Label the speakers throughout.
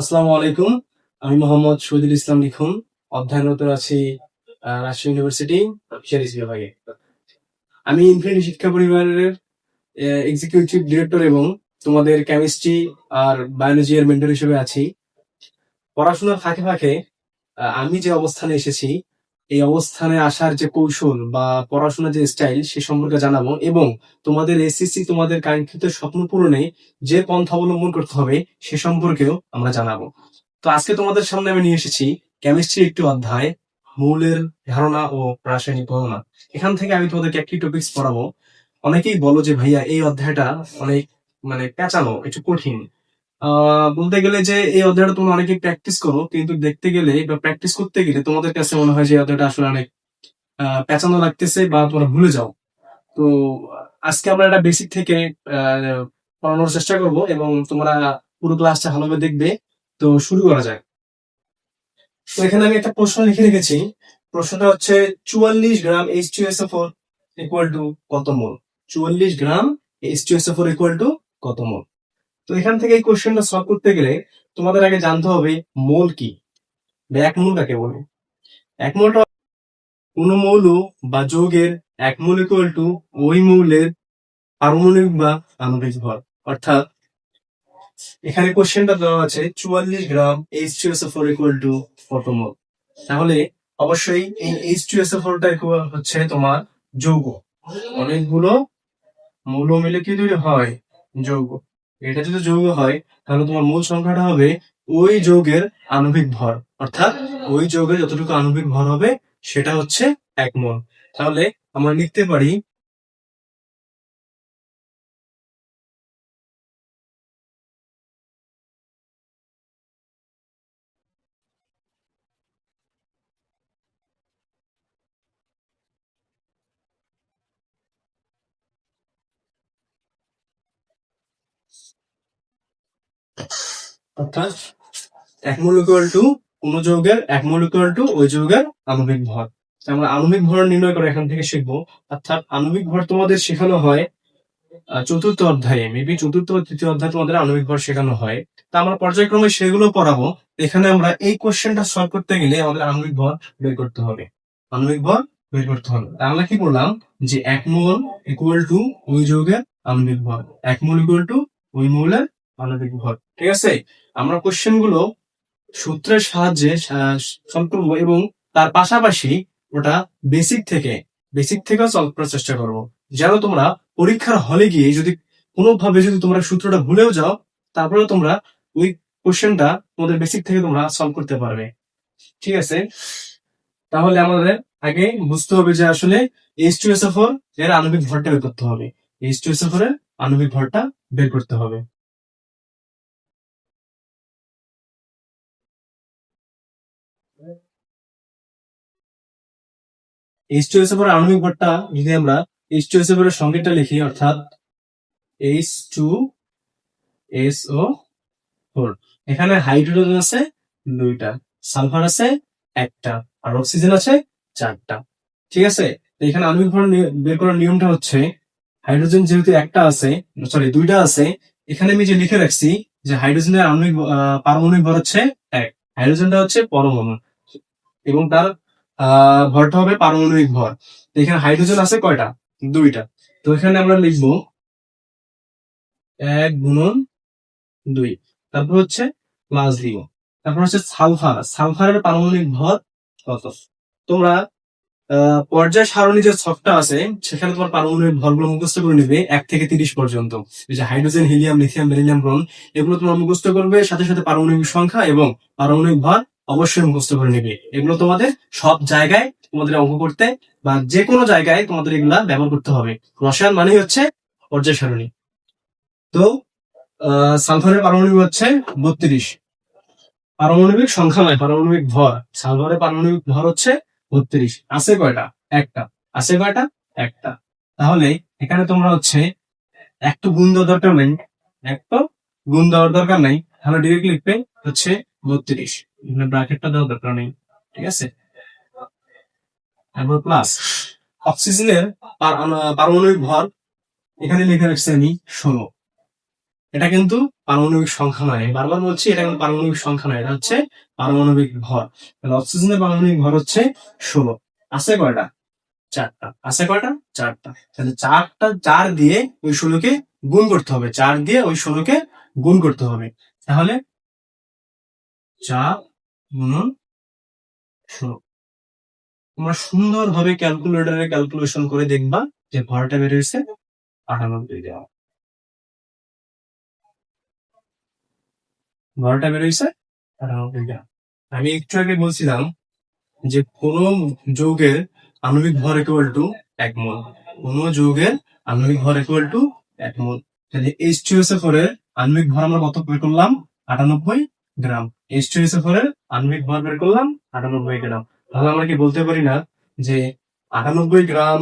Speaker 1: আসসালামু আলাইকুম। আমি মোহাম্মদ শহীদুল ইসলাম লিখুন, অধ্যয়নরত আছি রাজশাহী ইউনিভার্সিটি ফিশারিজ বিভাগে। আমি ইনফিনিটি শিক্ষা পরিবারের এক্সিকিউটিভ ডিরেক্টর এবং তোমাদের কেমিস্ট্রি আর বায়োলজি এর মেন্টর হিসেবে আছি। পড়াশোনার ফাঁকে ফাঁকে আমি যে অবস্থানে এসেছি এই অবস্থানে আসার যে কৌশল বা পড়াশোনার যে স্টাইল সে সম্পর্কে জানাব এবং তোমাদের এসএসসি তোমাদের কাঙ্ক্ষিত স্বপ্ন পূরণে যে পন্থা অবলম্বন করতে হবে, সে সম্পর্কেও আমরা জানাব। তো আজকে তোমাদের সামনে আমি নিয়ে এসেছি কেমিস্ট্রি একটি অধ্যায়, মৌলের ধারণা ও রাসায়নিক গণনা। এখান থেকে আমি তোমাদেরকে একটি টপিকস পড়াবো। অনেকেই বলো যে, ভাইয়া, এই অধ্যায়টা অনেক মানে পেঁচানো, একটু কঠিন। বলতে গেলে যে এই অধ্যায়টা তোমরা অনেকে প্র্যাকটিস করো, কিন্তু দেখতে গেলে বা প্র্যাকটিস করতে গেলে তোমাদের কাছে মনে হয় যে অধ্যায়টা আসলে অনেক পেঁচানো লাগতেছে বা তোমরা ভুলে যাও। তো আজকে আমরা এটা বেসিক থেকে পড়ানোর চেষ্টা করব এবং তোমরা পুরো ক্লাসটা ভালোভাবে দেখবে। তো শুরু করা যায় তো এখানে আমি একটা প্রশ্ন লিখে রেখেছি। প্রশ্নটা হচ্ছে, চুয়াল্লিশ gram H two S four equal to কত মোল? চুয়াল্লিশ gram H two S four equal to কত মোল? তো এখান থেকে এই কোশ্চেনটা সলভ করতে গেলে তোমাদের আগে জানতে হবে মোল কি? এক মোল কাকে বলে? এক মোলটা কোন মৌল বা যৌগের এক মোল ইকুয়াল টু ওই মৌলের পারমাণবিক বা আণবিক ভর। অর্থাৎ এখানে কোশ্চেনটা দেওয়া আছে চুয়াল্লিশ gram H two S four equal to কত মোল তাহলে অবশ্যই এই এইচ টু এস ফোরটা হচ্ছে তোমার যৌগ। অনেকগুলো মৌল মিলে কি তৈরি হয়? যৌগ। এটা যদি যৌগ হয়, তাহলে তোমার মূল সংখ্যাটা হবে ওই যৌগের আণবিক ভর। অর্থাৎ ওই যৌগের যতটুকু আণবিক ভর হবে, সেটা হচ্ছে এক মোল। তাহলে আমরা লিখতে পারি অর্থাৎ এক মোল ইকুয়াল টু কোন যৌগের এক মোল ইকুয়াল টু ওই যৌগের আণবিক ভর। আমরা আণবিক ভর নির্ণয় করে এখান থেকে শিখব। অর্থাৎ আণবিক ভর তোমাদের শেখানো হয় চতুর্থ অধ্যায়ে। মেবি চতুর্থ তৃতীয় অধ্যায়ে তোমাদের আণবিক ভর শেখানো হয়। তা আমরা পর্যায়ক্রমে সেগুলো পড়াবো। এখানে আমরা এই কোশ্চেনটা সলভ করতে গেলে আমাদের আণবিক ভর বের করতে হবে। আণবিক ভর বের করতে হবে। আমরা কি বললাম? যে এক মোল ইকুয়াল টু ওই যৌগের আণবিক ভর। এক মোল ইকুয়াল টু ওই মৌলের আণবিক ভর ঠিক আছে? আমরা কোশ্চেনগুলো সূত্রের সাহায্যে করব এবং তার পাশাপাশি ওটা বেসিক থেকে বেসিক থেকেও সলভ করার চেষ্টা করব। যেন তোমরা পরীক্ষার হলে গিয়ে যদি কোনোভাবে যদি তোমরা সূত্রটা ভুলেও যাও তারপরে তোমরা ওই কোশ্চেনটা তোমাদের বেসিক থেকে তোমরা সলভ করতে পারবে। ঠিক আছে? তাহলে আমাদের আগে বুঝতে হবে যে আসলে এইচ টু এস এর আণবিক ভরটা বের করতে হবে। এইচ টু এস এর আণবিক ভরটা বের করতে হবে। এইচ টু এস এর আণবিক ভরটা যদি আমরা এইচ টু এস এর সংকেতটা লিখি, অর্থাৎ H two S O four এখানে হাইড্রোজেন আছে দুইটা, সালফার আছে একটা, আর অক্সিজেন আছে চারটা। ঠিক আছে? এখানে আণবিক ভর বের করার নিয়মটা হচ্ছে, হাইড্রোজেন যেহেতু একটা আছে সরি দুইটা আছে, এখানে আমি যে লিখে রাখছি যে হাইড্রোজেনের আণবিক পারমাণবিক ভর হচ্ছে এক, হাইড্রোজেনটা হচ্ছে পরমাণু। এবং তার ভরটা হবে পারমাণবিক ভর। এখানে হাইড্রোজেন আছে কয়টা? দুইটা। তো এখানে আমরা লিখব এক গুণন দুই। তারপর হচ্ছে প্লাস দিব তারপর হচ্ছে সালফার। সালফারের পারমাণবিক ভর কত? তোমরা পর্যায় সারণী যে ছকটা আছে, সেখানে তোমার পারমাণবিক ভরগুলো মুখস্থ করে নেবে এক থেকে তিরিশ পর্যন্ত। Hydrogen helium lithium beryllium boron এগুলো তোমরা মুখস্থ করবে, সাথে সাথে পারমাণবিক সংখ্যা এবং পারমাণবিক ভর অবশ্যই মুখস্থ করে নেবে। এগুলো তোমাদের সব জায়গায় তোমাদের অঙ্ক করতে বা যে কোনো জায়গায় তোমাদের এগুলা ব্যবহার করতে হবে। রসায়ন মানে হচ্ছে পর্যায় সারণী। তো সালফারের পারমাণবিক হচ্ছে বত্রিশ। পারমাণবিক সংখ্যা নয়, পারমাণবিক ভর। সালফারের পারমাণবিক ভর হচ্ছে বত্রিশ। আছে কয়টা? একটা। আছে কয়টা? একটা। তাহলে এখানে তোমরা হচ্ছে একটু গুণ দেওয়ার দরকার নেই একটু গুণ দেওয়ার দরকার নেই, তাহলে ডিরেক্ট লিখবে হচ্ছে বত্রিশ। এখানে ব্র্যাকেটটা দেওয়ার দরকার নেই, ঠিক আছে? তারপর প্লাস অক্সিজেনের পারমাণবিক ভর এখানে লিখে রাখছি আমি ষোলো। এটা কিন্তু পারমাণবিক সংখ্যা নয় বারবার বলছি এটা কিন্তু পারমাণবিক সংখ্যা নয়, এটা হচ্ছে পারমাণবিক ভর। তাহলে অক্সিজেনের পারমাণবিক ভর হচ্ছে ষোলো। আছে কয়টা? চারটা। আছে কয়টা? চারটা। তাহলে চারটা, চার দিয়ে ওই ষোলোকে গুণ করতে হবে। চার দিয়ে ওই ষোলোকে গুণ করতে হবে। তাহলে চার গুণন ষোলো তোমরা সুন্দরভাবে ক্যালকুলেটরে ক্যালকুলেশন করে দেখবা যে ভরটা বেরিয়েছে আটানব্বই গ্রাম ভরটা বেরিয়েছে আটানব্বই গ্রাম আমি একটু আগে বলছিলাম যে কোন যৌগের আণবিক ভর ইকুয়াল টু এক মোল। কোন যৌগের আণবিক ভর ইকুয়াল টু এক মোল। তাহলে এইচ টু এস এর আণবিক ভর আমরা কত বের করলাম? আটানব্বই গ্রাম। এইচ টু এস এর আণবিক ভর বের করলাম, আটানব্বই গ্রাম। তাহলে আমরা কি বলতে পারি না যে আটানব্বই gram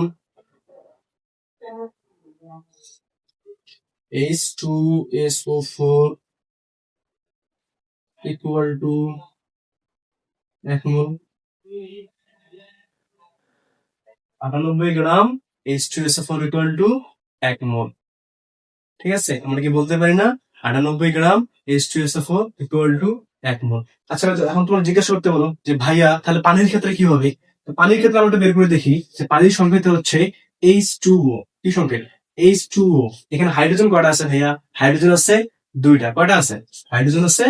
Speaker 1: H two S O four equal to এক মোল আটানব্বই gram H two S O four equal to এক মোল ঠিক আছে? আমরা কি বলতে পারি না? আটানব্বই gram H two S O four equal to এক মোল আচ্ছা এখন তোমার জিজ্ঞাসা করতে বলো যে, ভাইয়া, তাহলে পানির ক্ষেত্রে কি হবে? পানির ক্ষেত্রে আমরা বের করে দেখি যে পানির সংকেত হচ্ছে এইচ টু ও কি সংকেত? এইচ টু ও এখানে হাইড্রোজেন কয়টা আছে ভাইয়া? হাইড্রোজেন আছে দুইটা। কয়টা আছে? হাইড্রোজেন আছে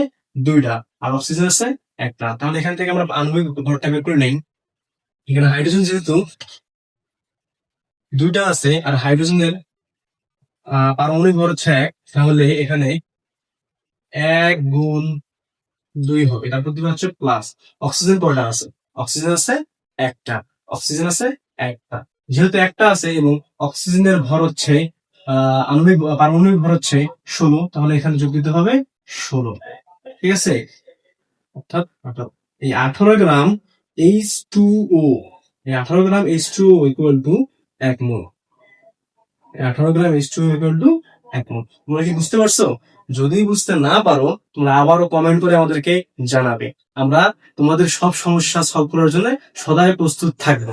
Speaker 1: দুইটা। আর অক্সিজেন আছে একটা। তাহলে এখান থেকে আমরা আণবিক ভরটা বের করে নেই। এখানে হাইড্রোজেন যেহেতু দুইটা আছে আর হাইড্রোজেনের পারমাণবিক ভর হচ্ছে এক, তাহলে এখানে এক গুণ দুই হবে। তারপর দিবে হচ্ছে প্লাস অক্সিজেন কয়টা আছে? অক্সিজেন আছে একটা। অক্সিজেন আছে একটা। যেহেতু একটা আছে এবং অক্সিজেনের ভর হচ্ছে আণবিক, পারমাণবিক ভর হচ্ছে ষোলো, তাহলে এখানে যোগ দিতে হবে ষোলো। ঠিক আছে? অর্থাৎ এই আঠারো গ্রাম এইচ টু ও এই আঠারো gram H two O equal to এক মোল। আঠারো gram H two equal to এক মোল। তোমরা কি বুঝতে পারছ? যদি বুঝতে না পারো, তোমরা আবারও কমেন্ট করে আমাদেরকে জানাবে। আমরা তোমাদের সব সমস্যা সলভ করার জন্য সদাই প্রস্তুত থাকব।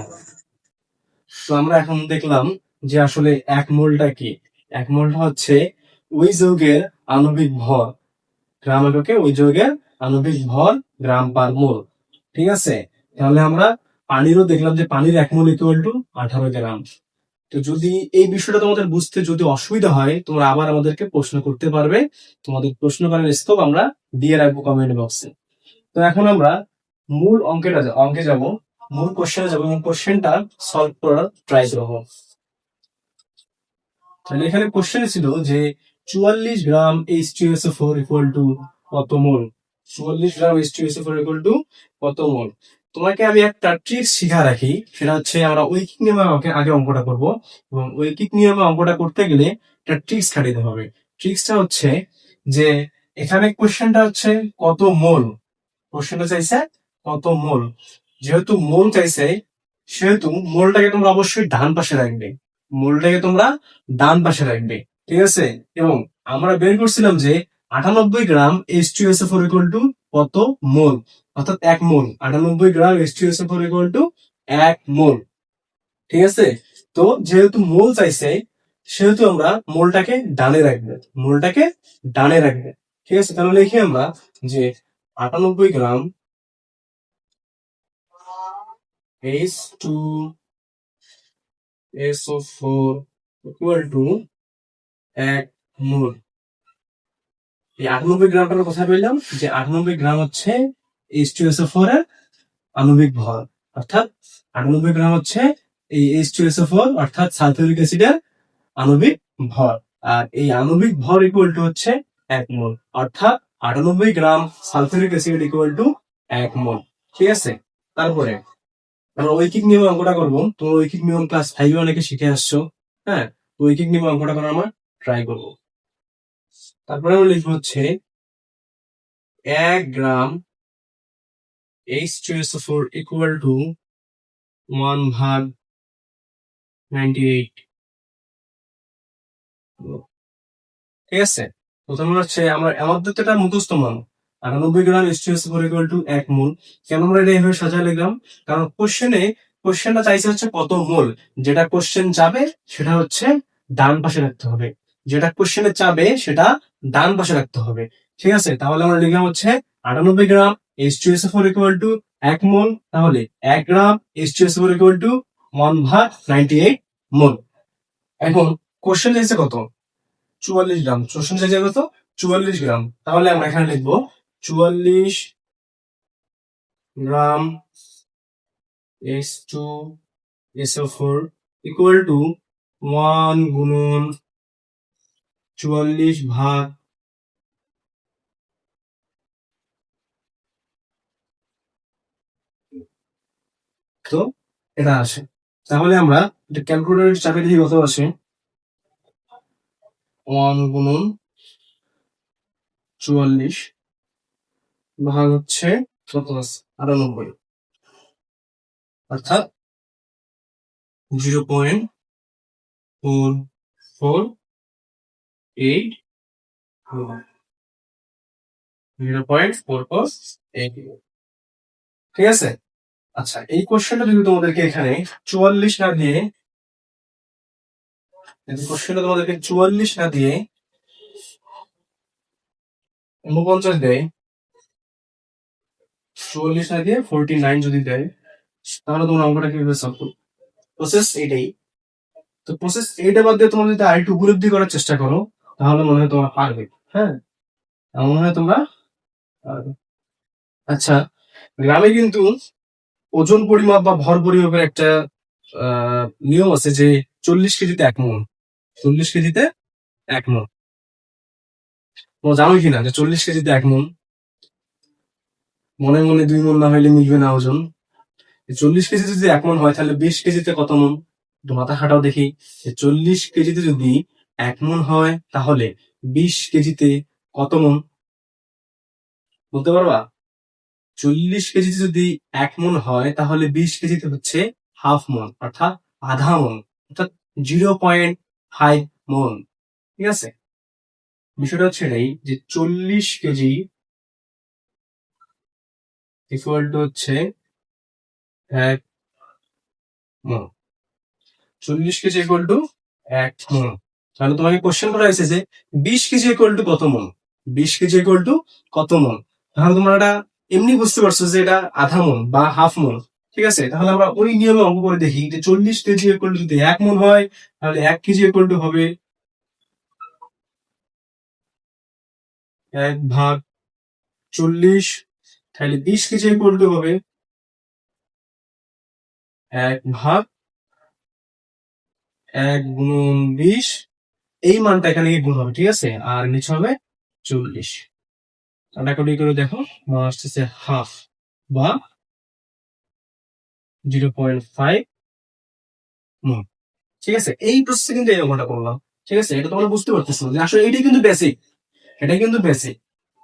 Speaker 1: তো আমরা এখন দেখলাম যে আসলে এক মোলটা কি? এক মোলটা হচ্ছে ওই যৌগের আণবিক ভর। গ্রাম এককে ওই যৌগের আণবিক ভর গ্রাম পার মোল। ঠিক আছে? তাহলে আমরা পানিরও দেখলাম যে পানির এক মোল ইকুয়াল টু আঠারো গ্রাম। তো যদি এই বিষয়টা তোমাদের বুঝতে যদি অসুবিধা হয়, তোমরা আবার আমাদেরকে প্রশ্ন করতে পারবে। তোমাদের প্রশ্ন করার স্কোপ আমরা দিয়ে রাখব কমেন্ট বক্সে তো এখন আমরা মূল অঙ্কেটা অঙ্কে যাব। মূল কোশ্চেনে যাব এবং কোশ্চেনটা সলভ করার ট্রাই করব। তাহলে এখানে কোশ্চেন ছিল যে চুয়াল্লিশ gram H two S four equal to কত মোল? চুয়াল্লিশ gram H two S four equal to কত মোল? তোমাকে আমি একটা ট্রিক্স শিখা রাখি, সেটা হচ্ছে আমরা ঐকিক নিয়মে আমাকে আগে অঙ্কটা করব এবং ঐকিক নিয়মে অঙ্কটা করতে গেলে একটা ট্রিক্স খাটিতে হবে। ট্রিক্সটা হচ্ছে যে এখানে কোশ্চেনটা হচ্ছে কত মোল? কোশ্চেনটা চাইছে কত মোল? যেহেতু মোল চাইছে, সেহেতু মোলটাকে তোমরা অবশ্যই ডান পাশে রাখবে। মোলটাকে তোমরা ডান পাশে রাখবে, ঠিক আছে? এবং আমরা বের করছিলাম যে আটানব্বই gram H two S four equal to কত মোল? অর্থাৎ এক মোল। আটানব্বই gram H two S four equal to এক মোল। ঠিক আছে? তো যেহেতু মোল চাইছে, সেহেতু আমরা মোলটাকে ডানে রাখবে। মোলটাকে ডানে রাখবে। ঠিক আছে? তাহলে লিখি আমরা যে আটানব্বই gram H two S O four equal to এক মোল। এই আটানব্বই গ্রামটার কথা বললাম যে আটানব্বই গ্রাম হচ্ছে H two S O four এর আণবিক ভর অর্থাৎ আটানব্বই গ্রাম হচ্ছে এই H two S O four অর্থাৎ সালফিউরিক অ্যাসিডের আণবিক ভর আর এই আণবিক ভর ইকুয়াল টু হচ্ছে এক মোল, অর্থাৎ আটানব্বই gram sulphuric acid equal to এক মোল, ঠিক আছে? তারপরে আমরা ঐকিক নিয়ম অঙ্কটা করব। তোমরা ঐকিক নিয়ম ক্লাস ফাইভে অনেকে শিখে আসছো হ্যাঁ? ঐকিক নিয়ম অঙ্কটা করার আমরা ট্রাই করব। তারপরে আমরা লিখব হচ্ছে এক gram H two S four equal to one ভাগ নাইনটি এইট ঠিক আছে? প্রথমে হচ্ছে আমরা আমাদের তো মান আটানব্বই gram H two S four equal to এক মোল। কেন আমরা এটা এইভাবে সাজায় লিখলাম? কারণ কোশ্চেনে কোশ্চেনটা চাইছে হচ্ছে কত মোল? যেটা কোশ্চেন যাবে সেটা হচ্ছে ডান পাশে রাখতে হবে। যেটা কোশ্চেনে চাবে, সেটা ডান পাশে রাখতে হবে। ঠিক আছে? তাহলে আমরা লিখলাম হচ্ছে আটানব্বই gram H two S four equal to এক মোল, তাহলে এক gram H two S four equal to one ভাগ নাইনটি এইট মোল। এখন কোশ্চেন চাইছে কত? চুয়াল্লিশ গ্রাম। কোশ্চেন চাইছে কত? চুয়াল্লিশ গ্রাম। তাহলে আমরা এখানে লিখব চুয়াল্লিশ gram H two S O four equal to one গুণন চুয়াল্লিশ ভাগ তো এটা আসে তাহলে আমরা এটা ক্যালকুলেটর চাপে দেখি কত আসে ওয়ান গুণন চুয়াল্লিশ ভাগ হচ্ছে কত আছে? আটানব্বই। অর্থাৎ zero point four four eight zero point four four eight. ঠিক আছে? আচ্ছা এই কোশ্চেনটা যদি তোমাদেরকে এখানে চুয়াল্লিশ না দিয়ে কোশ্চেনটা তোমাদেরকে চুয়াল্লিশ না দিয়ে উনপঞ্চাশ দেয়, চুয়াল্লিশ না দিয়ে ফোরটি নাইন যদি দেয়, তাহলে তোমার অঙ্কটা কীভাবে করবে? প্রসেস এটাই তো প্রসেস এইটা বাদ দিয়ে তোমরা যদি আরেকটু উপলব্ধি করার চেষ্টা করো, তাহলে মনে হয় তোমরা পারবে। হ্যাঁ? মনে হয় তোমরা আচ্ছা গ্রামে কিন্তু ওজন পরিমাপ বা ভর পরিমাপের একটা নিয়ম আছে যে চল্লিশ কেজিতে এক মন। চল্লিশ কেজিতে এক মন। তোমরা জানো কিনা যে চল্লিশ কেজিতে এক মন? মনে মনে দুই মন না হইলে মিলবে না ওজন। চল্লিশ কেজিতে যদি এক মন হয়, তাহলে বিশ কেজিতে কত মন? একটু মাথা খাটাও দেখি। চল্লিশ কেজিতে যদি এক মন হয়, তাহলে বিশ কেজিতে কত মন? বলতে পারবা? চল্লিশ কেজিতে যদি এক মন হয়, তাহলে বিশ কেজিতে হচ্ছে হাফ মন, অর্থাৎ আধা মন, অর্থাৎ জিরো পয়েন্ট ফাইভ মন। ঠিক আছে? বিষয়টা হচ্ছে এটাই যে চল্লিশ কেজি ইকুয়াল টু হচ্ছে এক মন। চল্লিশ কেজি ইকুয়াল টু এক মন। তাহলে তোমাকে কোশ্চেন করা হয়েছে যে বিশ কেজি ইকুয়াল টু কত মন? বিশ কেজি ইকুয়াল টু কত মন? তাহলে তোমরা এটা এমনি বুঝতে পারছ যে এটা আধা মন বা হাফ মন ঠিক আছে? তাহলে আমরা ওই নিয়মে অঙ্ক করে দেখি যে চল্লিশ কেজি ইকুয়াল যদি এক মন হয়, তাহলে এক কেজি ইকুয়াল হবে এক ভাগ চল্লিশ তাহলে বিশ কেজি ইকুয়াল হবে এক ভাগ এক গুণ বিশ, এই মানটা এখানে গুণ হবে, ঠিক আছে? আর নিচে হবে চল্লিশ। কাটাকুটি করে দেখো মান আসতেছে হাফ বা জিরো পয়েন্ট ফাইভ মন ঠিক আছে? এই প্রসেসে কিন্তু এই অঙ্কটা করলাম। ঠিক আছে? এটা তোমরা বুঝতে পারতেছো যে আসলে এটাই কিন্তু বেসিক এটাই কিন্তু বেসিক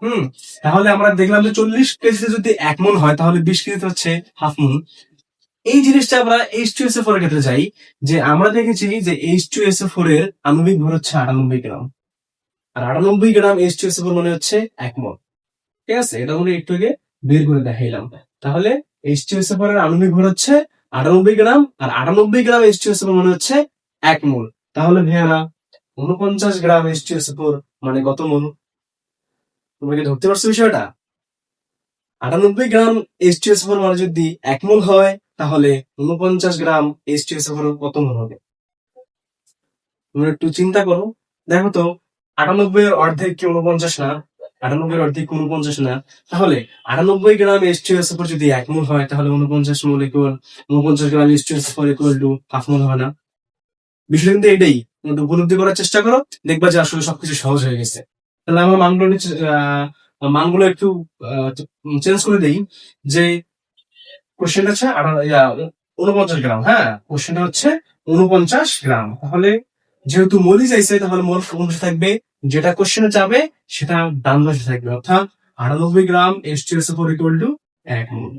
Speaker 1: হুম? তাহলে আমরা দেখলাম যে চল্লিশ কেজিতে যদি এক মন হয়, তাহলে বিশ কেজিতে হচ্ছে হাফ মন এই জিনিসটা আমরা H two S A four এর ক্ষেত্রে যাই, যে আমরা দেখেছি যে H two S A four এর আণবিক ভর হচ্ছে আটানব্বই গ্রাম। আর আটানব্বই gram H two S A four মানে হচ্ছে এক মল। ঠিক আছে? এটা আমরা একটু আগে বের করে দেখাইলাম তাহলে এর আণবিক ভর হচ্ছে আটানব্বই গ্রাম, আর আটানব্বই gram H two S A মানে হচ্ছে এক মোল। তাহলে ভেয়ারা উনপঞ্চাশ gram H two S A মানে কত মোল? তোমরা কি ধরতে পারছ বিষয়টা? আটানব্বই gram H two S four মানে যদি এক মোল হয়, তাহলে উনপঞ্চাশ gram H two S four কত মোল হবে? তোমরা একটু চিন্তা করো। দেখো তো, আটানব্বই এর অর্ধেক কি উনপঞ্চাশ না? আটানব্বই অর্ধেক উনপঞ্চাশ না, তাহলে আটানব্বই গ্রাম এইচ টু এস যদি এক মোল হয়, তাহলে উনপঞ্চাশ মোল ইকুয়াল উনপঞ্চাশ gram H two S equal to half mole হয় না। বিষয় কিন্তু এটাই উপলব্ধি করার চেষ্টা করো, দেখবা যে আসলে সবকিছু সহজ হয়ে গেছে। তাহলে আমার মানগুলো মানগুলো একটু চেঞ্জ করে দেই, যে কোশ্চেনটা হচ্ছে উনপঞ্চাশ গ্রাম হ্যাঁ? কোশ্চেনটা হচ্ছে উনপঞ্চাশ গ্রাম, তাহলে যেহেতু মলি চাইছে, তাহলে মোল থাকবে যেটা কোশ্চেনে যাবে, সেটা ডান পাশে থাকবে। অর্থাৎ আটানব্বই gram S T S four to এক মোল।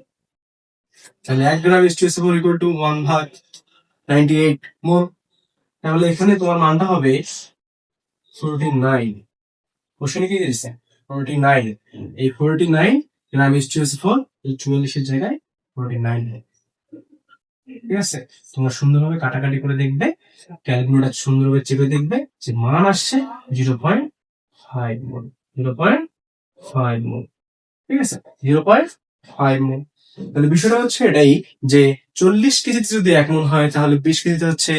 Speaker 1: তাহলে এক gram S T S four to one ভাগ নাইনটি এইট মোল। তাহলে এখানে তোমার মানটা হবে ফোরটি নাইন কোশ্চেনে কি দিয়েছে? ফোরটি নাইন এই forty nine gram S T S four চুয়াল্লিশের জায়গায় ফোরটি নাইন ঠিক আছে? তোমরা সুন্দরভাবে কাটাকাটি করে দেখবে ক্যালকুলেটার সুন্দরভাবে চেপে দেখবে যে মান আসছে zero point five mole zero point five mole, ঠিক আছে? Zero point five mole. তাহলে বিষয়টা হচ্ছে এটাই যে চল্লিশ কেজিতে যদি এক মন হয়, তাহলে বিশ কেজিতে হচ্ছে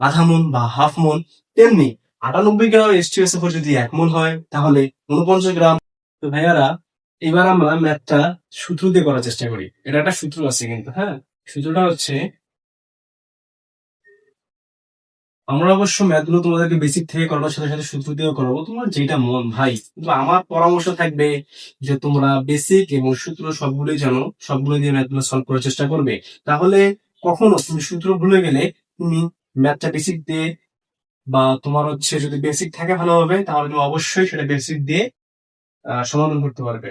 Speaker 1: আধা মন বা হাফ মন তেমনি আটানব্বই গ্রাম এসটিএস এফ যদি এক মন হয়, তাহলে উনপঞ্চাশ গ্রাম। তো ভাইয়ারা, এবার আমরা ম্যাথটা সূত্র দিয়ে করার চেষ্টা করি। এটা একটা সূত্র আছে কিন্তু হ্যাঁ? সূত্রটা হচ্ছে, আমরা অবশ্য ম্যাথগুলো তোমাদেরকে বেসিক থেকে করানোর সাথে সাথে সূত্র দিয়েও করাবো। তোমার যেটা মন, ভাই, কিন্তু আমার পরামর্শ থাকবে যে তোমরা বেসিক এবং সূত্র সবগুলোই জানো, সবগুলো দিয়ে ম্যাথগুলো সলভ করার চেষ্টা করবে। তাহলে কখনো তুমি সূত্র ভুলে গেলে তুমি ম্যাথটা বেসিক দিয়ে বা তোমার হচ্ছে যদি বেসিক থাকে ভালোভাবে, তাহলে তুমি অবশ্যই সেটা বেসিক দিয়ে সমাধান করতে পারবে।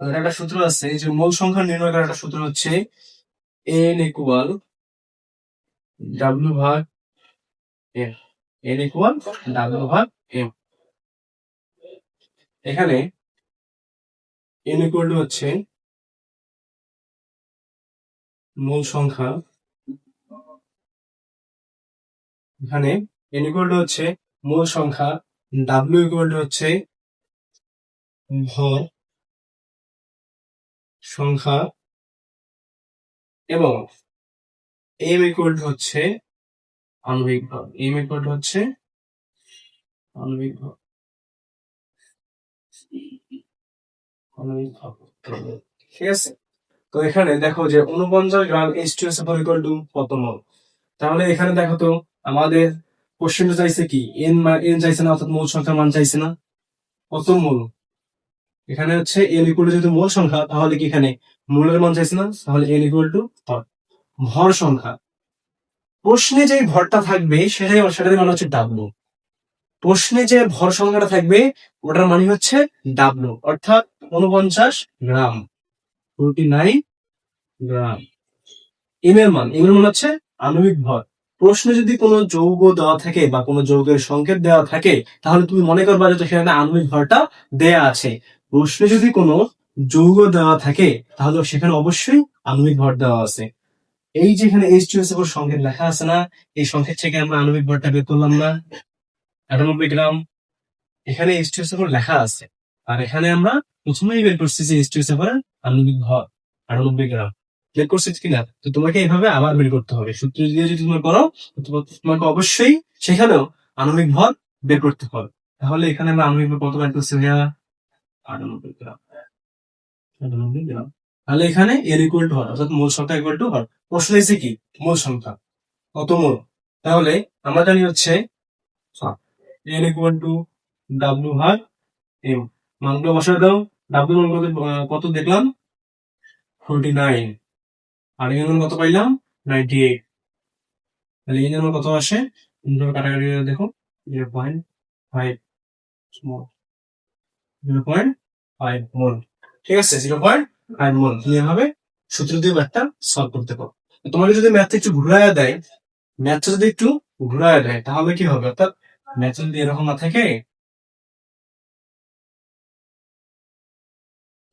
Speaker 1: একটা সূত্র আছে, যে মূল সংখ্যা নির্ণয় করার একটা সূত্র হচ্ছে এন ইকুয়াল ডাব্লিউ ভাগ এম এন ইকুয়াল ডাব্লিউ ভাগ এম এখানে এন ইকুয়াল টু হচ্ছে মূল সংখ্যা। এখানে এন ইকুয়াল টু হচ্ছে মূল সংখ্যা ডাব্লিউ ইকুয়াল টু হচ্ছে ভর সংখ্যা। এবং এম ইকুয়াল হচ্ছে আণবিক ভর এম ইকুয়াল হচ্ছে আণবিক ভর ঠিক আছে? তো এখানে দেখো যে উনপঞ্চাশ gram H two equal to কত মোল তাহলে এখানে দেখো তো আমাদের কোশ্চেনটা চাইছে কি? এন এন চাইছে না, অর্থাৎ মূল সংখ্যার মান চাইছে না। কত মূল। এখানে হচ্ছে এন ইকুয়াল টু যেহেতু মূল সংখ্যা, তাহলে কি এখানে মূলের মান চাইছে না? তাহলে এন ইকুয়াল টু ভর ভর সংখ্যা। প্রশ্নে যে ভরটা থাকবে, সেটাই সেটার মানে হচ্ছে ডাব্লু প্রশ্নে যে ভর সংখ্যাটা থাকবে, ওটার মানে হচ্ছে ডাব্লু অর্থাৎ উনপঞ্চাশ gram. Forty nine gram. M এর মান এম এর মান হচ্ছে আণবিক ভর। প্রশ্নে যদি কোনো যৌগ দেওয়া থাকে বা কোনো যৌগের সংকেত দেওয়া থাকে, তাহলে তুমি মনে করবা যে সেখানে আণবিক ভরটা দেয়া আছে। প্রশ্নে যদি কোনো যৌগ দেওয়া থাকে, তাহলে সেখানে অবশ্যই আণবিক ভর দেওয়া আছে। এই যে এখানে এইচ টু এস সংকেত লেখা আছে না, এই সংকেত থেকে আমরা আণবিক ভরটা বের করলাম না। আটানব্বই গ্রাম। এখানে এইচ টু লেখা আছে। আর এখানে আমরা প্রথমেই বের করছি যে এইচ টু আণবিক ভর, আটানব্বই গ্রাম। বের করছি কিনা? তো তোমাকে এইভাবে আবার বের করতে হবে। সূত্র দিয়ে যদি তুমি করো তোমাকে অবশ্যই সেখানেও আণবিক ভর বের করতে হবে। তাহলে এখানে আমরা আণবিক ভর কত বের করছি ভাইয়া? আটানব্বই গ্রাম আটানব্বই গ্রাম তাহলে এখানে এর ইকুয়াল টু হর অর্থাৎ মূল সংখ্যা ইকুয়াল টু হর প্রশ্ন এসে কি? মূল সংখ্যা। কত মূল? তাহলে আমরা জানি হচ্ছে N equal to W M বসায় দাও। ডাব্লু কত দেখলাম? ফোরটি নাইন আর মান কত পাইলাম? নাইনটি এইট তাহলে মান কত আসে? কাটাকাটি দেখো। Zero point five zero point five mole. ঠিক আছে? Zero point five mole. তুমি এভাবে সূত্র দিয়ে ম্যাথটা সলভ করতে পারো তোমাকে যদি ম্যাথটা একটু ঘুরাইয়া দেয় ম্যাথটা যদি একটু ঘুরাইয়া দেয়, তাহলে কি হবে? অর্থাৎ ম্যাথ যদি এরকম না থাকে,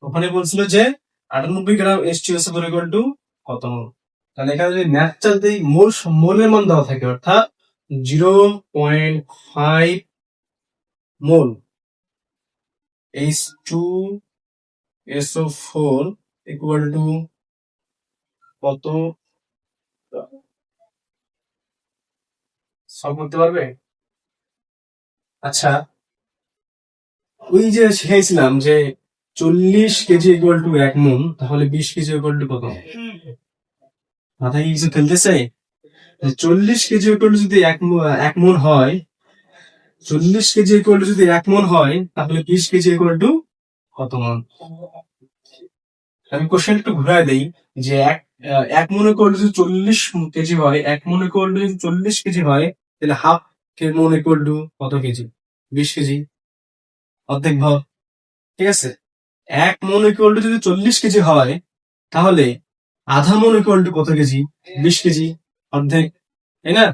Speaker 1: ওখানে বলছিল যে আটানব্বই gram S T equal to কত মোল? তাহলে এখানে যদি ম্যাথটা যদি মোল মোলের মান দেওয়া থাকে, অর্থাৎ zero point five mole H two SO four equal to কত? সলভ করতে পারবে? আচ্ছা ওই যে শিখাইছিলাম যে চল্লিশ কেজি ইকুয়াল টু এক মন তাহলে বিশ কেজি ইকুয়াল টু কত? মাথায় কিছু খেলতেছে? চল্লিশ কেজি ইকুয়াল টু যদি এক মন হয় চল্লিশ কেজি ইকুয়াল টু যদি এক মন হয়, তাহলে বিশ কেজি ইকুয়াল টু কত মন? আমি কোশ্চেন একটু ঘুরাই দেই, যে এক এক মনে করলে যদি চল্লিশ কেজি হয়, এক মনে করলে যদি চল্লিশ কেজি হয়, তাহলে হাফ মনে ইকুয়াল টু কত কেজি? বিশ কেজি। অর্ধেক ভাব ঠিক আছে? এক মন ইকুয়াল টু যদি চল্লিশ কেজি হয়, তাহলে আধা মন ইকুয়াল টু কত কেজি? বিশ কেজি। অর্ধেক। তাই না?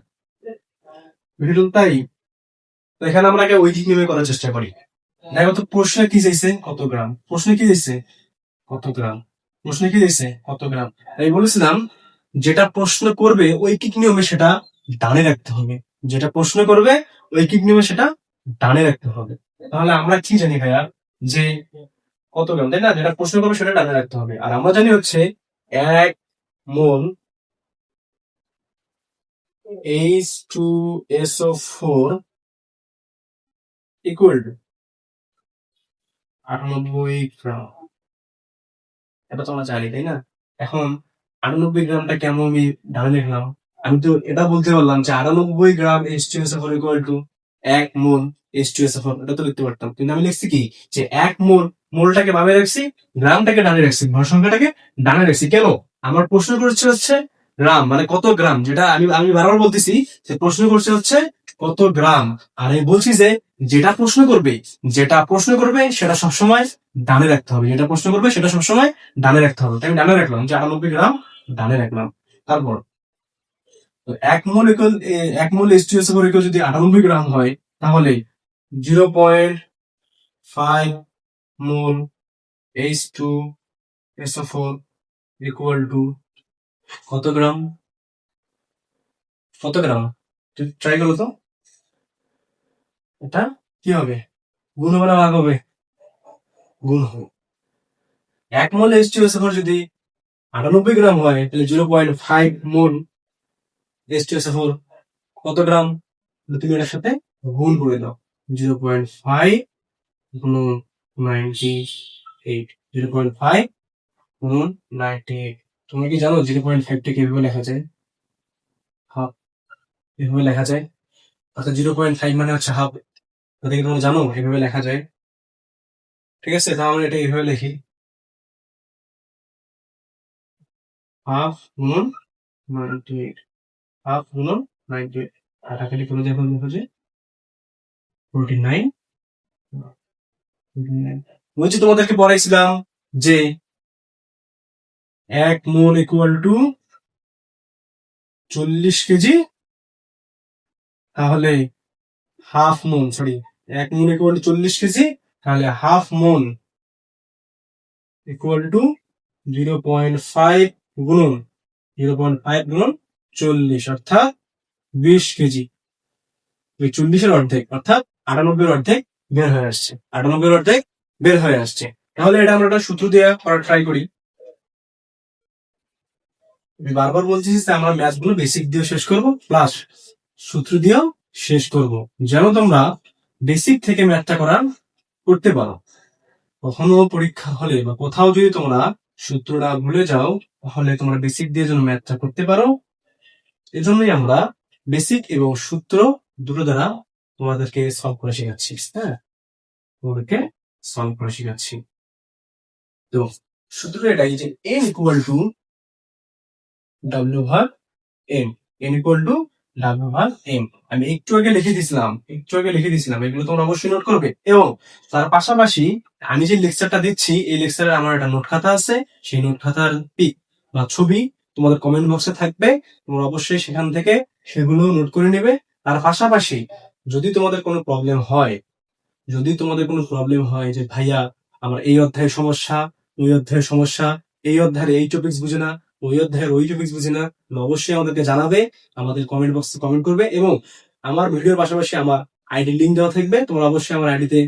Speaker 1: তো তাই। এখানে আমরা আগে ঐদিক নিয়মে করার চেষ্টা করি। দেখো তো প্রশ্নে কি চাইছে? কত গ্রাম? প্রশ্নে কি চাইছে? কত গ্রাম? প্রশ্নে কি চাইছে? কত গ্রাম? আমি বলেছিলাম, যেটা প্রশ্ন করবে ঐকিক নিয়মে সেটা ডানে রাখতে হবে। যেটা প্রশ্ন করবে ঐকিক নিয়মে সেটা ডানে রাখতে হবে। তাহলে আমরা কি জানি ভাইয়া? যে কত গ্রাম, তাই না? যেটা প্রশ্ন করবে, সেটা ডানে রাখতে হবে। আর আমরা জানি হচ্ছে এক mole H two SO four equal to আটানব্বই গ্রাম এটা তো আমরা জানি, তাই না? এখন আটানব্বই গ্রামটা কেন আমি ডানে লিখলাম আমি তো এটা বলতে পারলাম যে আটানব্বই gram S two S four equal to এক mole S two S four এটা তো লিখতে পারতাম। কিন্তু আমি লিখছি কি? যে এক মোল, মোলটাকে বামে রাখছি গ্রামটাকে ডানে রাখছি। ভর সংখ্যাটাকে ডানে রাখছি। কেন? আমার প্রশ্ন করছে হচ্ছে গ্রাম মানে কত গ্রাম যেটা আমি আমি বারবার বলতেছি যে প্রশ্ন করছে হচ্ছে কত গ্রাম আর আমি বলছি যে যেটা প্রশ্ন করবে, যেটা প্রশ্ন করবে, সেটা সবসময় ডানে রাখতে হবে। যেটা প্রশ্ন করবে, সেটা সবসময় ডানে রাখতে হবে। তাই আমি ডানে রাখলাম, যে আটানব্বই গ্রাম ডানে রাখলাম। তারপর এক মোল ইকুয়াল এক মোল এস যদি আটানব্বই গ্রাম হয়, তাহলে zero point five mole H two SO four equal to কত গ্রাম? কত গ্রাম? ট্রাই করো তো। এটা? কি হবে? গুণ হবে না ভাগ হবে? গুণ হবে। এক মোল এসও যদি আটানব্বই গ্রাম হয়, তাহলে zero point five mole H two SO four কত গ্রাম? তুমি এটার সাথে গুণ করে দাও। জিরো পয়েন্ট ফাইভ গুণ ninety eight zero point five গুণ নাইনটি এইট তোমরা কি জানো জিরো পয়েন্ট ফাইভটাকে এভাবে লেখা যায়? হাফ এভাবে লেখা যায়? অর্থাৎ জিরো পয়েন্ট ফাইভ মানে হচ্ছে হাফ এটা কি তোমরা জানো এভাবে লেখা যায়। ঠিক আছে, তাহলে আমরা এটা এভাবে লিখি। হাফ গুণ নাইনটি এইট হাফ গুণ নাইনটি এইট কাটাকাটি করে দেখো লেখা যায় ফোরটি নাইন বলছি তোমাদেরকে পড়াইছিলাম যে এক মোল ইকুয়াল টু চল্লিশ কেজি তাহলে হাফ মন সরি এক মন ইকুয়াল টু চল্লিশ কেজি, তাহলে হাফ মন equal to zero point five গুণন জিরো পয়েন্ট ফাইভ গুণন চল্লিশ, অর্থাৎ বিশ কেজি। চল্লিশের অর্ধেক, অর্থাৎ আটানব্বই অর্ধেক বের হয়ে আসছে। আটানব্বই অর্ধেক বের হয়ে আসছে। তাহলে এটা আমরা একটা সূত্র দিয়ে করার ট্রাই করি। বারবার বলছি যে আমরা ম্যাথগুলো বেসিক দিয়ে শেষ করব প্লাস সূত্র দিয়েও শেষ করব। যেন তোমরা বেসিক থেকে ম্যাথটা করার করতে পারো। কখনো পরীক্ষা হলে বা কোথাও যদি তোমরা সূত্রটা ভুলে যাও, তাহলে তোমরা বেসিক দিয়ে যেন ম্যাথটা করতে পারো। এজন্যই আমরা বেসিক এবং সূত্র দুটো দ্বারা তোমাদেরকে সলভ করে শেখাচ্ছি হ্যাঁ? তোমাদেরকে সলভ করে শেখাচ্ছি। তো সূত্র এটাই যে এন ইকুয়াল টু ডাব্লিউ ভাগ এম এন ইকুয়াল টু ভাগ এম আমি একটু আগে লিখে দিছিলাম, একটু আগে লিখে দিছিলাম, এগুলো তোমরা অবশ্যই নোট করবে। এবং তার পাশাপাশি আমি যে লেকচারটা দিচ্ছি, এই লেকচারে আমার একটা নোট খাতা আছে, সেই নোট খাতার পিক বা ছবি তোমাদের কমেন্ট বক্সে থাকবে। তোমরা অবশ্যই সেখান থেকে সেগুলো নোট করে নেবে। তার পাশাপাশি যদি তোমাদের কোনো প্রবলেম হয়, যদি তোমাদের কোনো প্রবলেম হয় যে, ভাইয়া, আমার এই অধ্যায়ের সমস্যা ওই অধ্যায়ের সমস্যা, এই অধ্যায়ের এই টপিক্স বুঝে না ওই অধ্যায়ের ওই টপিক্স বুঝে না অবশ্যই আমাদেরকে জানাবে, আমাদের কমেন্ট বক্সে কমেন্ট করবে এবং আমার ভিডিওর পাশাপাশি আমার আইডি লিঙ্ক দেওয়া থাকবে, তোমরা অবশ্যই আমার আইডিতে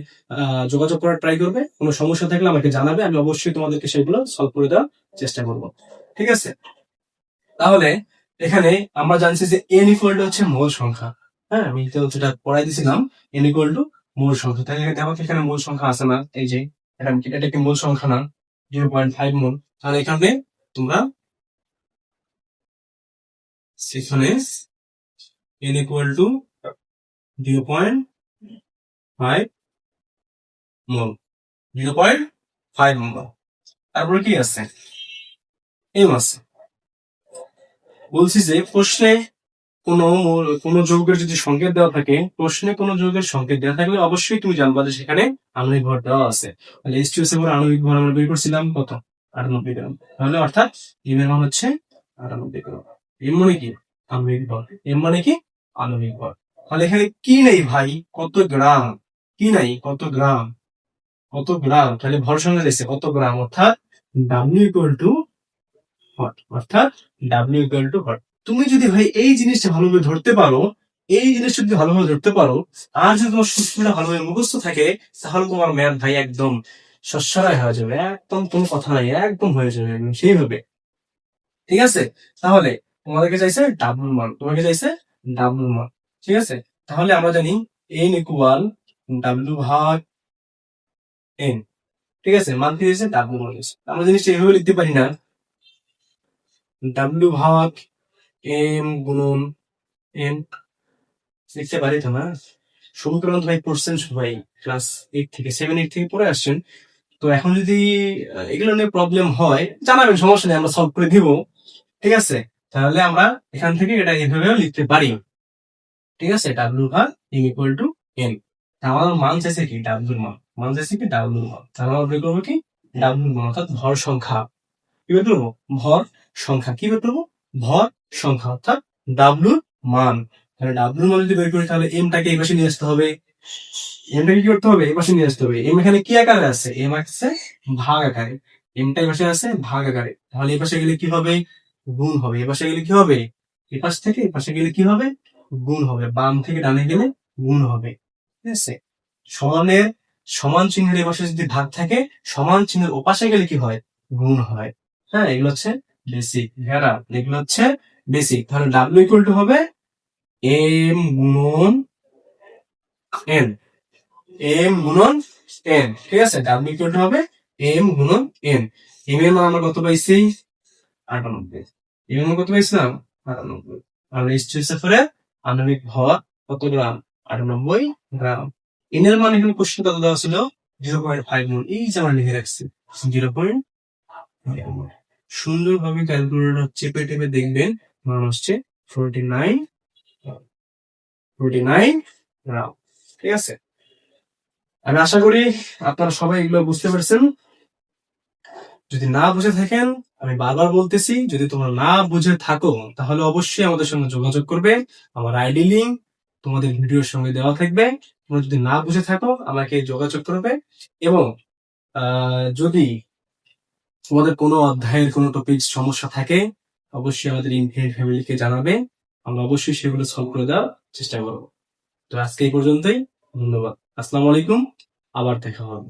Speaker 1: যোগাযোগ করার ট্রাই করবে, কোনো সমস্যা থাকলে আমাকে জানাবে, আমি অবশ্যই তোমাদেরকে সেগুলো সলভ করে দেওয়ার চেষ্টা করব। ঠিক আছে? তাহলে এখানে আমরা জানছি যে এন ইকুয়াল টু হচ্ছে মূল সংখ্যা। হ্যাঁ আমি যেটা পড়াই দিয়েছিলাম এন ইকুয়াল টু মূল সংখ্যা। তাহলে দেখো এখানে মূল সংখ্যা আছে না? এই যে, এটা এটা কি মূল সংখ্যা না? জিরো পয়েন্ট ফাইভ মূল। তাহলে এখানে তোমরা সেখানে N equal to zero point five mole zero point five mole তারপরে কি আছে? এম আছে। বলছি যে প্রশ্নে কোনো কোনো যৌগের যদি সংকেত দেওয়া থাকে, প্রশ্নে কোনো যৌগের সংকেত দেওয়া থাকলে অবশ্যই তুমি জানবা যে সেখানে আণবিক ভর দেওয়া আছে। তাহলে এইচ টু এর আণবিক ভর আমরা বের করছিলাম কত? আটানব্বই গ্রাম। তাহলে অর্থাৎ এম এর মান হচ্ছে আটানব্বই গ্রাম। এম মানে কি? আণবিক ভর এম মানে কি? আণবিক ভর তাহলে এখানে কি নেই ভাই? কত গ্রাম? কি নাই? কত গ্রাম? কত গ্রাম? তাহলে ভর সংখ্যা দিচ্ছে কত গ্রাম? অর্থাৎ ডাব্লিউ ইকুয়াল টু হট অর্থাৎ ডাব্লিউ ইকুয়াল টু হট তুমি যদি ভাই এই জিনিসটা ভালোভাবে ধরতে পারো, এই জিনিসটা যদি ভালোভাবে ধরতে পারো, আর যদি তোমার সূত্রটা ভালোভাবে মুখস্থ থাকে, তাহলে তোমার ম্যাথ ভাই একদম সস্যরায় হয়ে যাবে। একদম কোনো কথা নাই, একদম হয়ে যাবে সেইভাবে। ঠিক আছে? তাহলে তোমাদেরকে চাইছে ডাবল মান তোমাকে চাইছে ডাবল মান ঠিক আছে? তাহলে আমরা জানি এন ইকুয়াল ডাব্লিউ ভাগ এন ঠিক আছে? মান কি হয়েছে ডাব্লিউ মান হয়েছে আমরা জিনিসটা এভাবে লিখতে পারি না। ডাব্লিউ ভাগ এম গুণন এন লিখতে পারি তো না সমীকরণ ভাই পড়ছেন সবাই ক্লাস এইট থেকে সেভেন এইট থেকে পড়ে আসছেন। তো এখন যদি এগুলো নিয়ে প্রবলেম হয়, জানাবেন, সমস্যা নেই, আমরা সলভ করে দিব। ঠিক আছে? তাহলে আমরা এখান থেকে এটা এভাবেও লিখতে পারি। ঠিক আছে? W M equal to N আমাদের মান চাইছে কি? ডাব্লিউর মান। মান চাইছে কি? ডাব্লিউর মান। তাহলে আমরা বের করব কি? ডাব্লিউর মান, অর্থাৎ ভর সংখ্যা। কি বের করব? ভর সংখ্যা। কি বের করব? ভর সংখ্যা, অর্থাৎ ডাব্লুর মান। তাহলে ডাব্লুর মান যদি বের করি, তাহলে এমটাকে এই পাশে নিয়ে আসতে হবে। এমটাকে কি করতে হবে? এই পাশে নিয়ে আসতে হবে। এম এখানে কি আকারে আছে? এম আছে ভাগ আকারে। এমটা এই পাশে আছে ভাগ আকারে। তাহলে এই পাশে গেলে কি হবে? গুণ হবে। এপাশে গেলে কি হবে? এপাশ থেকে এপাশে গেলে কি হবে? গুণ হবে। বাম থেকে ডানে গেলে গুণ হবে। ঠিক আছে? সমানের সমান চিহ্নের এপাশে যদি ভাগ থাকে, সমান চিহ্নের ওপাশে গেলে কি হয়? গুণ হয়। হ্যাঁ এগুলো হচ্ছে বেসিক ভেড়া এগুলো হচ্ছে বেসিক তাহলে ডাব্লিউ ইকুয়াল টু হবে এম গুণন এন এম গুণন এন ঠিক আছে? ডাব্লিউ ইকুয়াল টু হবে এম গুণন এন এম এর মান আমরা কত পাইছি? আটানব্বই। মান কত পাইছিলাম? আটানব্বই। আর এইচ সেফারে আণবিক ভর কত গ্রাম? আটানব্বই গ্রাম। এনের মান এখানে কোশ্চেন কত দেওয়া ছিল জিরো পয়েন্ট ফাইভ মন এই যে আমরা লিখে রাখছি জিরো পয়েন্ট সুন্দরভাবে ক্যালকুলেটর চেপে টেপে দেখবেন, মান হচ্ছে forty nine forty nine gram. ঠিক আছে? আমি আশা করি আপনারা সবাই এগুলো বুঝতে পারছেন। যদি না বুঝে থাকেন, আমি বারবার বলতেছি, যদি তোমরা না বুঝে থাকো, তাহলে অবশ্যই আমাদের সঙ্গে যোগাযোগ করবে। আমার আইডি লিঙ্ক তোমাদের ভিডিওর সঙ্গে দেওয়া থাকবে। তোমরা যদি না বুঝে থাকো, আমাকে যোগাযোগ করবে। এবং যদি তোমাদের কোনো অধ্যায়ের কোনো টপিক সমস্যা থাকে, অবশ্যই আমাদের ইনফিনিট ফ্যামিলিকে জানাবে। আমরা অবশ্যই সেগুলো সলভ করে দেওয়ার চেষ্টা করব। তো আজকে এই পর্যন্তই। ধন্যবাদ। আসসালামু আলাইকুম। আবার দেখা হবে।